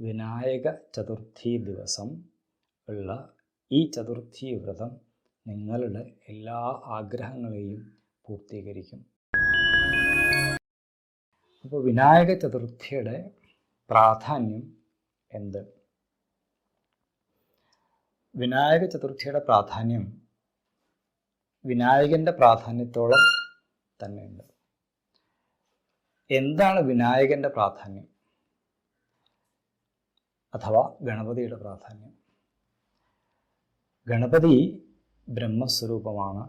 വിനായക ചതുർത്ഥി ദിവസം ഉള്ള ഈ ചതുർത്ഥി വ്രതം നിങ്ങളുടെ എല്ലാ ആഗ്രഹങ്ങളെയും പൂർത്തീകരിക്കും. അപ്പോൾ വിനായക ചതുർത്ഥിയുടെ പ്രാധാന്യം എന്ത്? വിനായക ചതുർത്ഥിയുടെ പ്രാധാന്യം വിനായകന്റെ പ്രാധാന്യത്തോളം തന്നെയുണ്ട്. എന്താണ് വിനായകന്റെ പ്രാധാന്യം? അഥവാ ഗണപതിയുടെ പ്രാധാന്യം. ഗണപതി ബ്രഹ്മസ്വരൂപമാണ്.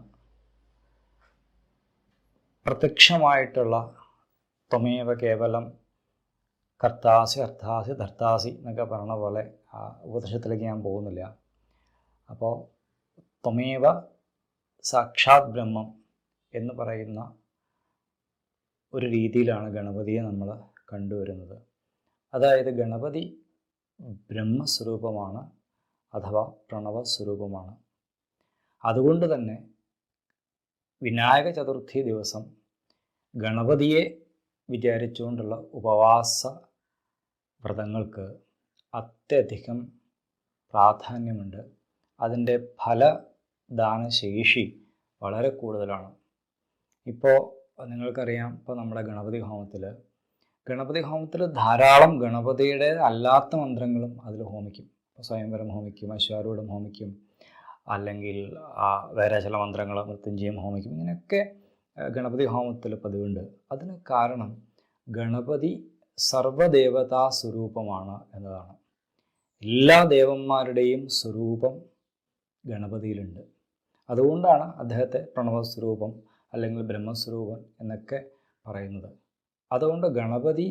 പ്രത്യക്ഷമായിട്ടുള്ള ത്വമേവ കേവലം കർത്താസി അർത്ഥാസി ധർത്താസി എന്നൊക്കെ പറഞ്ഞ പോലെ ആ ഉപദേശത്തിലേക്ക് ഞാൻ പോകുന്നില്ല. അപ്പോൾ ത്വമേവ സാക്ഷാത് ബ്രഹ്മം എന്ന് പറയുന്ന ഒരു രീതിയിലാണ് ഗണപതിയെ നമ്മൾ കണ്ടുവരുന്നത്. അതായത് ഗണപതി ബ്രഹ്മസ്വരൂപമാണ് അഥവാ പ്രണവസ്വരൂപമാണ്. അതുകൊണ്ട് തന്നെ വിനായക ചതുർത്ഥി ദിവസം ഗണപതിയെ വിചാരിച്ചുകൊണ്ടുള്ള ഉപവാസ വ്രതങ്ങൾക്ക് അത്യധികം പ്രാധാന്യമുണ്ട്. അതിന്റെ ഫലദാനശേഷി വളരെ കൂടുതലാണ്. ഇപ്പോൾ നിങ്ങൾക്കറിയാം ഇപ്പോൾ നമ്മുടെ ഗണപതി ഹോമത്തിൽ ഗണപതി ഹോമത്തിൽ ധാരാളം ഗണപതിയുടെ അല്ലാത്ത മന്ത്രങ്ങളും അതിൽ ഹോമിക്കും. സ്വയംവരം ഹോമിക്കും അശ്വാരൂഢം ഹോമിക്കും അല്ലെങ്കിൽ വേറെ ചില മന്ത്രങ്ങൾ മൃത്യുഞ്ജയം ഹോമിക്കും ഇങ്ങനെയൊക്കെ ഗണപതി ഹോമത്തിൽ പതിവുണ്ട്. അതിന് കാരണം ഗണപതി സർവദേവതാ സ്വരൂപമാണ് എന്നതാണ്. എല്ലാ ദേവന്മാരുടെയും സ്വരൂപം ഗണപതിയിലുണ്ട്. അതുകൊണ്ടാണ് അദ്ദേഹത്തെ പ്രണവസ്വരൂപം അല്ലെങ്കിൽ ബ്രഹ്മസ്വരൂപം എന്നൊക്കെ പറയുന്നത്. അതുകൊണ്ട് ഗണപതി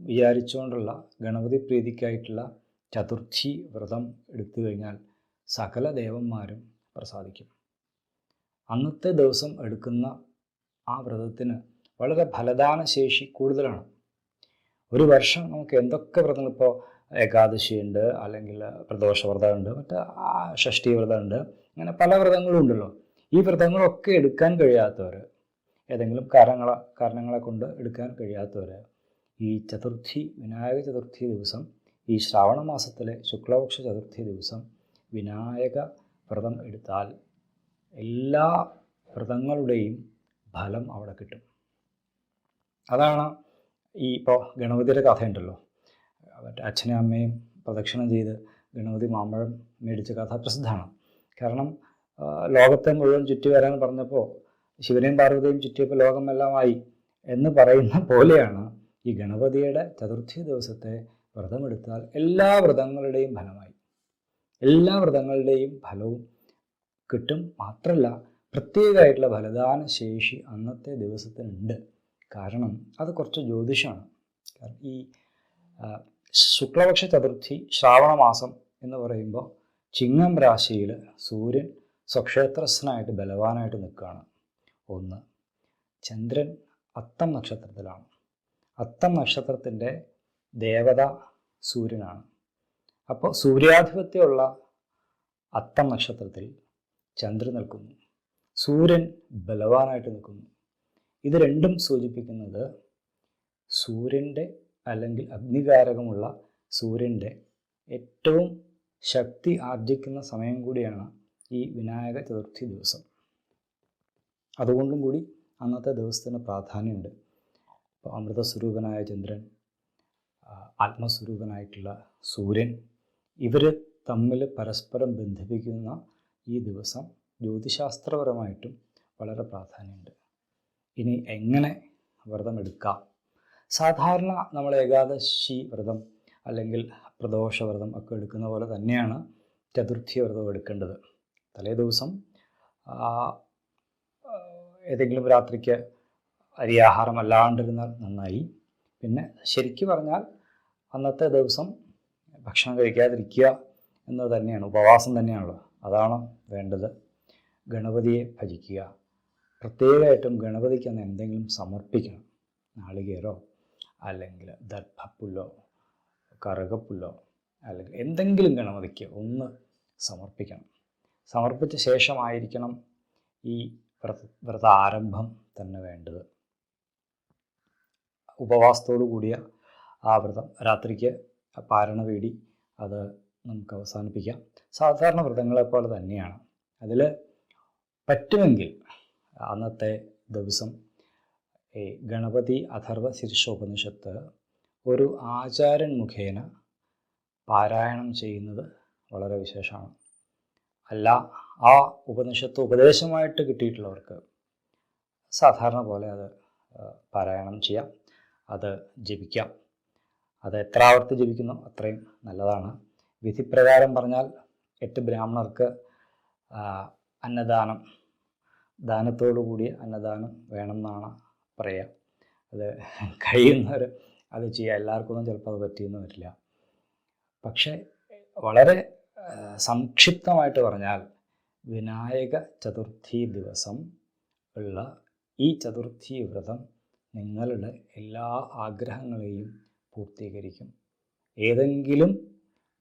വിചാരിച്ചുകൊണ്ടുള്ള ഗണപതി പ്രീതിക്കായിട്ടുള്ള ചതുർത്ഥി വ്രതം എടുത്തു കഴിഞ്ഞാൽ സകല ദേവന്മാരും പ്രസാദിക്കും. അന്നത്തെ ദിവസം എടുക്കുന്ന ആ വ്രതത്തിന് വളരെ ഫലദാന ശേഷി കൂടുതലാണ്. ഒരു വർഷം നമുക്ക് എന്തൊക്കെ വ്രതങ്ങൾ ഇപ്പോൾ ഏകാദശിയുണ്ട് അല്ലെങ്കിൽ പ്രദോഷ വ്രതമുണ്ട് മറ്റേ ഷഷ്ടി വ്രതമുണ്ട് അങ്ങനെ പല വ്രതങ്ങളും ഉണ്ടല്ലോ. ഈ വ്രതങ്ങളൊക്കെ എടുക്കാൻ കഴിയാത്തവർ ഏതെങ്കിലും കാരണങ്ങളെ കാരണങ്ങളെ കൊണ്ട് എടുക്കാൻ കഴിയാത്തവരെ. ഈ ചതുർത്ഥി വിനായക ചതുർത്ഥി ദിവസം ഈ ശ്രാവണ മാസത്തിലെ ശുക്ലപക്ഷ ചതുർത്ഥി ദിവസം വിനായക വ്രതം എടുത്താൽ എല്ലാ വ്രതങ്ങളുടെയും ഫലം അവിടെ കിട്ടും. അതാണ് ഈ ഇപ്പോൾ ഗണപതിയുടെ കഥയുണ്ടല്ലോ. അവരുടെ അച്ഛനും അമ്മയും പ്രദക്ഷിണം ചെയ്ത് ഗണപതി മാമ്പഴം മേടിച്ച കഥ പ്രസിദ്ധമാണ്. കാരണം ലോകത്തെ മുഴുവൻ ചുറ്റി വരാൻ പറഞ്ഞപ്പോൾ ശിവനെയും പാർവതിയും ചുറ്റിയപ്പോൾ ലോകമെല്ലാമായി എന്ന് പറയുന്ന പോലെയാണ് ഈ ഗണപതിയുടെ ചതുർത്ഥി ദിവസത്തെ വ്രതമെടുത്താൽ എല്ലാ വ്രതങ്ങളുടെയും ഫലമായി. എല്ലാ വ്രതങ്ങളുടെയും ഫലവും കിട്ടും മാത്രമല്ല പ്രത്യേകമായിട്ടുള്ള ഫലദാന ശേഷി അന്നത്തെ ദിവസത്തിനുണ്ട്. കാരണം അത് കുറച്ച് ജ്യോതിഷമാണ് കാരണം ഈ ശുക്ലപക്ഷ ചതുർത്ഥി ശ്രാവണ മാസം എന്ന് പറയുമ്പോൾ ചിങ്ങം രാശിയിൽ സൂര്യൻ സ്വക്ഷേത്രസ്ഥനായിട്ട് ബലവാനായിട്ട് നിൽക്കുകയാണ്. ഒന്ന്. ചന്ദ്രൻ അത്തം നക്ഷത്രത്തിലാണ്. അത്തം നക്ഷത്രത്തിന്റെ ദേവത സൂര്യനാണ്. അപ്പോൾ സൂര്യാധിപത്യമുള്ള അത്തം നക്ഷത്രത്തിൽ ചന്ദ്രൻ നിൽക്കുന്നു. സൂര്യൻ ബലവാനായിട്ട് നിൽക്കുന്നു. ഇത് രണ്ടും സൂചിപ്പിക്കുന്നത് സൂര്യന്റെ അല്ലെങ്കിൽ അഗ്നികാരകമുള്ള സൂര്യന്റെ ഏറ്റവും ശക്തി ആർജിക്കുന്ന സമയം കൂടിയാണ് ഈ വിനായക ചതുർത്ഥി ദിവസം. അതുകൊണ്ടും കൂടി അന്നത്തെ ദിവസത്തിന് പ്രാധാന്യമുണ്ട്. ഇപ്പോൾ അമൃതസ്വരൂപനായ ചന്ദ്രൻ ആത്മസ്വരൂപനായിട്ടുള്ള സൂര്യൻ ഇവർ തമ്മിൽ പരസ്പരം ബന്ധിപ്പിക്കുന്ന ഈ ദിവസം ജ്യോതിശാസ്ത്രപരമായിട്ടും വളരെ പ്രാധാന്യമുണ്ട്. ഇനി എങ്ങനെ വ്രതം എടുക്കാം? സാധാരണ നമ്മൾ ഏകാദശി വ്രതം അല്ലെങ്കിൽ പ്രദോഷ വ്രതം ഒക്കെ എടുക്കുന്ന പോലെ തന്നെയാണ് ചതുർത്ഥി വ്രതം എടുക്കേണ്ടത്. തലേ ദിവസം ഏതെങ്കിലും രാത്രിക്ക് അരിയാഹാരം അല്ലാണ്ടിരുന്നാൽ നന്നായി. പിന്നെ ശരിക്കു പറഞ്ഞാൽ അന്നത്തെ ദിവസം ഭക്ഷണം കഴിക്കാതിരിക്കുക എന്നത് തന്നെയാണ് ഉപവാസം തന്നെയാണല്ലോ അതാണ് വേണ്ടത്. ഗണപതിയെ ഭജിക്കുക. പ്രത്യേകമായിട്ടും ഗണപതിക്ക് അന്ന് എന്തെങ്കിലും സമർപ്പിക്കണം. നാളികേരോ അല്ലെങ്കിൽ ദർഭപ്പുല്ലോ കറുകപ്പുല്ലോ അല്ലെങ്കിൽ എന്തെങ്കിലും ഗണപതിക്ക് ഒന്ന് സമർപ്പിക്കണം. സമർപ്പിച്ച ശേഷമായിരിക്കണം ഈ വ്രത ആരംഭം തന്നെ വേണ്ടത്. ഉപവാസത്തോടു കൂടിയ ആ വ്രതം രാത്രിക്ക് പാരണ വേടി അത് നമുക്ക് അവസാനിപ്പിക്കാം. സാധാരണ വ്രതങ്ങളെ പോലെ തന്നെയാണ്. അതിൽ പറ്റുമെങ്കിൽ അന്നത്തെ ദിവസം ഈ ഗണപതി അഥർവ ശീർഷോപനിഷത്ത് ഒരു ആചാരൻ മുഖേന പാരായണം ചെയ്യുന്നത് വളരെ വിശേഷമാണ്. അല്ല ആ ഉപനിഷത്ത് ഉപദേശമായിട്ട് കിട്ടിയിട്ടുള്ളവർക്ക് സാധാരണ പോലെ അത് പാരായണം ചെയ്യാം അത് ജപിക്കാം. അത് എത്ര ആവർത്തി ജപിക്കുന്നു അത്രയും നല്ലതാണ്. വിധിപ്രകാരം പറഞ്ഞാൽ എട്ട് ബ്രാഹ്മണർക്ക് അന്നദാനം ദാനത്തോടു കൂടിയ അന്നദാനം വേണമെന്നാണ് പറയുക അത് കഴിയുന്നവർ അത് ചെയ്യുക എല്ലാവർക്കൊന്നും ചിലപ്പോൾ അത് പറ്റിയെന്ന് വരില്ല. പക്ഷേ വളരെ സംക്ഷിപ്തമായിട്ട് പറഞ്ഞാൽ വിനായക ചതുർത്ഥി ദിവസം ഉള്ള ഈ ചതുർത്ഥി വ്രതം നിങ്ങളുടെ എല്ലാ ആഗ്രഹങ്ങളെയും പൂർത്തീകരിക്കും. ഏതെങ്കിലും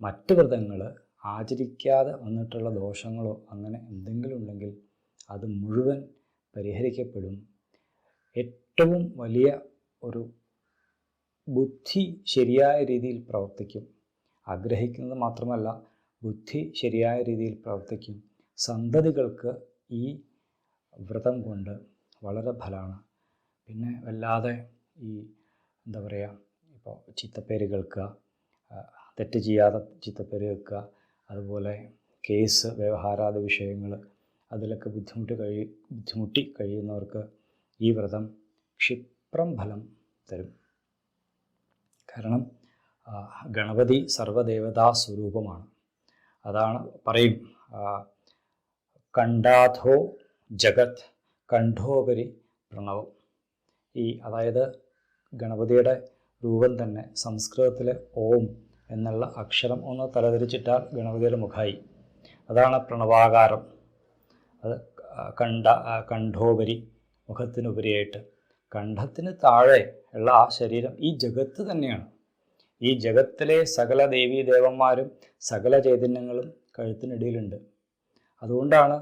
മറ്റ് വ്രതങ്ങൾ ആചരിക്കാതെ വന്നിട്ടുള്ള ദോഷങ്ങളോ അങ്ങനെ എന്തെങ്കിലും ഉണ്ടെങ്കിൽ അത് മുഴുവൻ പരിഹരിക്കപ്പെടും. ഏറ്റവും വലിയ ഒരു ബുദ്ധി ശരിയായ രീതിയിൽ പ്രവർത്തിക്കും. ആഗ്രഹിക്കുന്നത് മാത്രമല്ല ബുദ്ധി ശരിയായ രീതിയിൽ പ്രവർത്തിക്കും. സന്തതികൾക്ക് ഈ വ്രതം കൊണ്ട് വളരെ ഫലമാണ്. പിന്നെ വല്ലാതെ ഈ എന്താ പറയുക ഇപ്പോൾ ചീത്തപ്പേര് കേൾക്കുക തെറ്റ് ചെയ്യാതെ ചീത്തപ്പേര് കേൾക്കുക അതുപോലെ കേസ് വ്യവഹാരാദി വിഷയങ്ങൾ അതിലൊക്കെ ബുദ്ധിമുട്ട് കഴി ബുദ്ധിമുട്ടി കഴിയുന്നവർക്ക് ഈ വ്രതം ക്ഷിപ്രം ഫലം തരും. കാരണം ഗണപതി സർവദേവതാ സ്വരൂപമാണ്. അതാണ് പറയും. കണ്ടാധോ ജഗത് കണ്ഠോപരി പ്രണവം. ഈ അതായത് ഗണപതിയുടെ രൂപം തന്നെ സംസ്കൃതത്തിലെ ഓം എന്നുള്ള അക്ഷരം ഒന്ന് തലതിരിച്ചിട്ടാൽ ഗണപതിയുടെ മുഖായി. അതാണ് പ്രണവാകാരം. അത് കണ്ട കണ്ഠോപരി മുഖത്തിനുപരിയായിട്ട്. കണ്ഠത്തിന് താഴെ ഉള്ള ആ ശരീരം ഈ ജഗത്ത് തന്നെയാണ്. ഈ ജഗത്തിലെ സകല ദേവീ ദേവന്മാരും സകല ചൈതന്യങ്ങളും കഴുത്തിനിടയിലുണ്ട്. അതുകൊണ്ടാണ്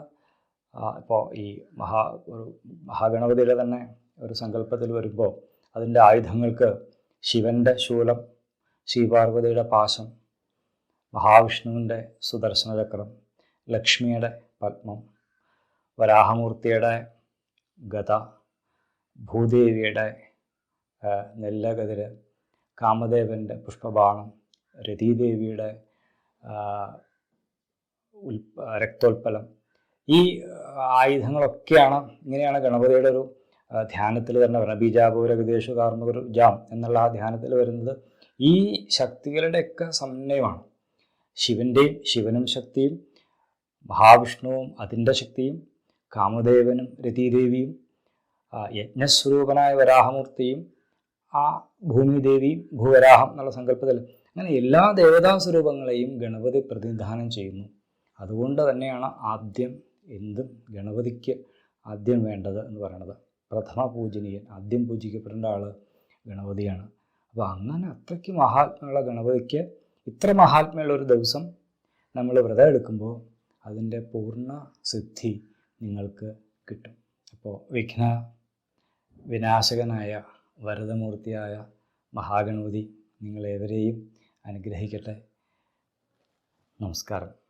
ഇപ്പോൾ ഈ മഹാ ഒരു മഹാഗണപതിയുടെ തന്നെ ഒരു സങ്കല്പത്തിൽ വരുമ്പോൾ അതിന്റെ ആയുധങ്ങൾക്ക് ശിവന്റെ ശൂലം ശ്രീപാർവതിയുടെ പാശം മഹാവിഷ്ണുവിന്റെ സുദർശന ചക്രം ലക്ഷ്മിയുടെ പത്മം വരാഹമൂർത്തിയുടെ ഗത ഭൂദേവിയുടെ നെല്ലകതിര് കാമദേവന്റെ പുഷ്പബാണം രതീദേവിയുടെ രക്തോൽപ്പലം ഈ ആയുധങ്ങളൊക്കെയാണ് ഇങ്ങനെയാണ് ഗണപതിയുടെ ഒരു ധ്യാനത്തിൽ തന്നെ പറയുന്നത് ബീജാപൂര വിദേശ കാർമുകർ ജാം എന്നുള്ള ആ ധ്യാനത്തിൽ വരുന്നത് ഈ ശക്തികളുടെയൊക്കെ സമന്വയമാണ്. ശിവന്റെയും ശിവനും ശക്തിയും മഹാവിഷ്ണുവും അതിന്റെ ശക്തിയും കാമദേവനും രതീദേവിയും യജ്ഞസ്വരൂപനായ വരാഹമൂർത്തിയും ആ ഭൂമിദേവി ഭൂവരാഹം എന്നുള്ള സങ്കല്പത്തിൽ അങ്ങനെ എല്ലാ ദേവതാ സ്വരൂപങ്ങളെയും ഗണപതി പ്രതിനിധാനം ചെയ്യുന്നു. അതുകൊണ്ട് തന്നെയാണ് ആദ്യം എന്തും ഗണപതിക്ക് ആദ്യം വേണ്ടത് എന്ന് പറയണത്. പ്രഥമ പൂജനീയൻ ആദ്യം പൂജിക്കപ്പെടേണ്ട ആൾ ഗണപതിയാണ്. അപ്പോൾ അങ്ങനെ അത്രയ്ക്ക് മഹാത്മ്യമുള്ള ഗണപതിക്ക് ഇത്ര മഹാത്മ്യമുള്ള ഒരു ദിവസം നമ്മൾ വ്രതം എടുക്കുമ്പോൾ അതിന്റെ പൂർണ സിദ്ധി നിങ്ങൾക്ക് കിട്ടും. അപ്പോൾ വിഘ്ന വിനാശകനായ വരദമൂർത്തിയായ മഹാഗണപതി നിങ്ങളേവരെയും അനുഗ്രഹിക്കട്ടെ. നമസ്കാരം.